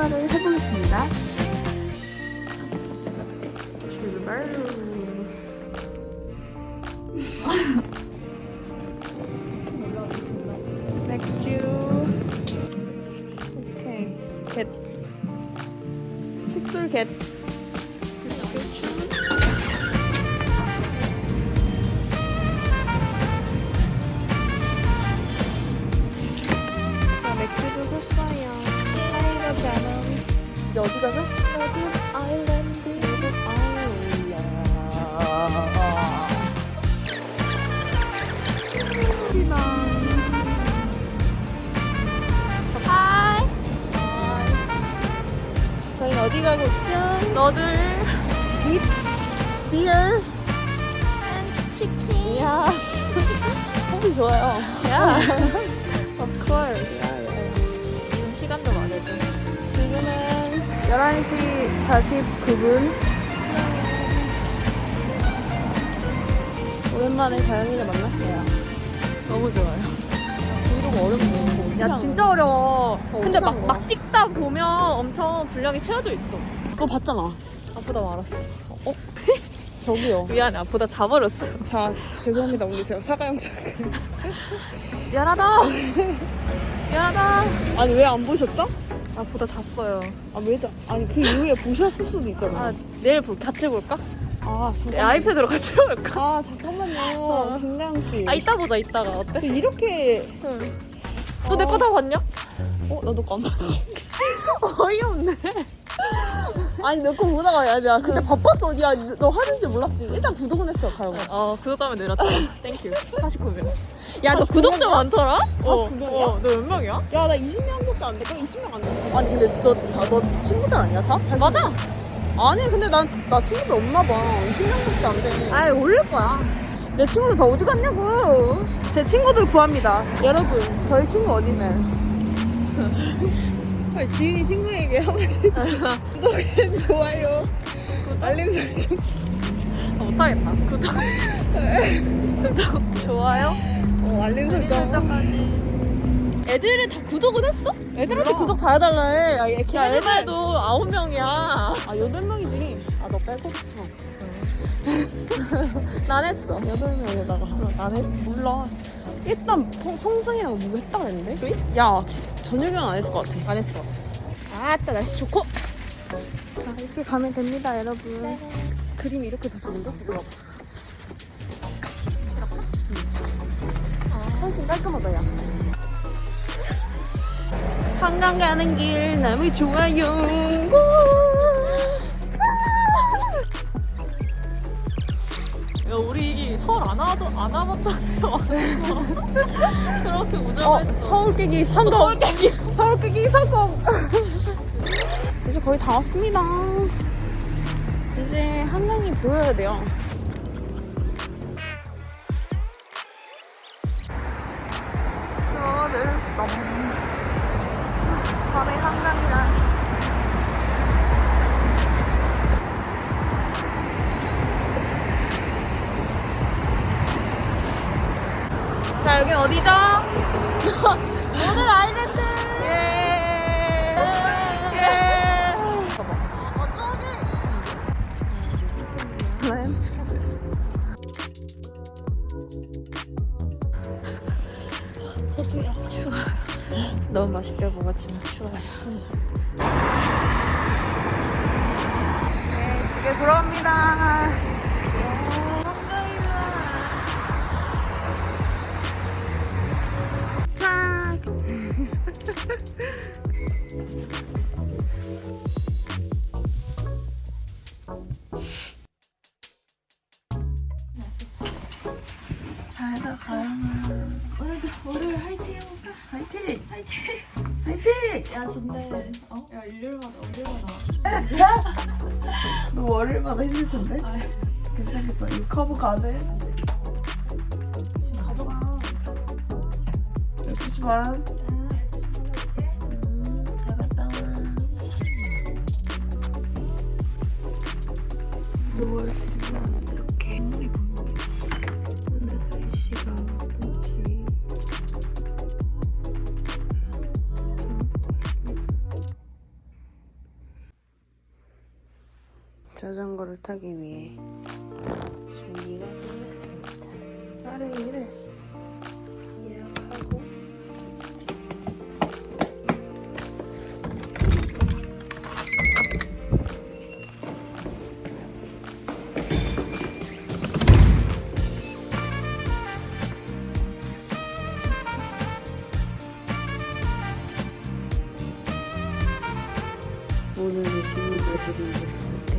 출발을 해보겠습니다. 어디 가고 있죠? 너들 딥 디어 치킨. 이야 호비 좋아요 야. of course 지금 시간도 말해줘. 지금은 11시 49분 오랜만에 다영이를 만났어요 너무 좋아요. 브이로그 어렵네 야 진짜 어려워. 근데 막, 거야? 막 찍다 보면 엄청 분량이 채워져 있어. 너 봤잖아 아보다 말았어. 저기요 미안해, 아보다 자버렸어. 자 죄송합니다 올리세요 사과 영상 미안하다. 미안하다. 아니 왜 안 보셨죠? 아보다 잤어요. 아왜 자? 아니 그 이후에 보셨을 수도 있잖아 아 내일 볼 같이 볼까? 아내 잠깐 아이패드로 같이 볼까? 아 잠깐 만요 어. 김나영 씨 아 이따 보자 이따가 어때? 이렇게 너 내 거 다 봤냐? 어 나도 안 봤지 어이없네. 아니 너거 보다가 야, 야 그때 바빴어 야너 하는지 몰랐지 일단 구독은 했어 가영 어 구독하면 내렸다. 땡큐. 49명. 야 너 49 구독자? 많더라? 어. 49 명 이야? 어, 너몇 명이야? 야나 20명밖에 안 될까? 20명 안 돼. 아니 근데 너 다 너 친구들 아니야 다? 맞아. 아니 근데 난 나 친구들 없나 봐 20명밖에 안 돼. 아이 올릴 거야. 내 친구들 다 어디 갔냐고. 제 친구들 구합니다. 여러분 저희 친구 어디 있나요? 아니, 지은이 친구에게 한마디 해주세요. 구독, 좋아요, 알림 설정. 아, 못하겠다. 구독. 구독. 좋아요. 어, 알림 설정. 애들은 다 구독은 했어? 애들한테 몰라. 구독 다 해달라 해. 야, 얘 야, 걔네들- 애들도 아홉 명이야. 아 여덟 명이지. 아, 너 빼고? 난 했어. 여덟 명에다가 난 했어. 몰라. 일단 성- 성승이랑 뭐 했다 그랬는데? 야 저녁에는 안 했을 것 같아. 안 했어. 아따, 날씨 좋고. 자 이렇게 가면 됩니다 여러분. 그림이 이렇게 더 좋은가? 이거. 훨씬 깔끔하다 야. 한강 가는 길 너무 좋아요. 야, 우리 서울 안 와도, 안 와봤다는데 와서. 그렇게 어 우정했어. 서울 깨기 성공. 서울 깨기. 서울 깨기 성공. 이제 거의 다 왔습니다. 이제 한강이 보여야 돼요. 여들 썸 밤의 한강이란 자 여긴 어디죠? 오늘 아이랜드. 예. 예. 봐봐. 어, 저기. 너무 맛있게 먹었지만 추워요. 네, 집에 돌아갑니다. 자. 잘가 가요. 오늘도 오늘 화이팅 해볼까? 화이팅! 화이팅! 화이팅! 야, 근데 어? 야, 일요일마다 일요일마다. 너 월요일마다 힘들 텐데? 아, 괜찮겠어. 이 커브 가네. 가져가. 12시 반. 하기 위해 음. 준비가 끝났습니다. 빠르기를 예약하고 오늘의 신입 예술이 있었습니다.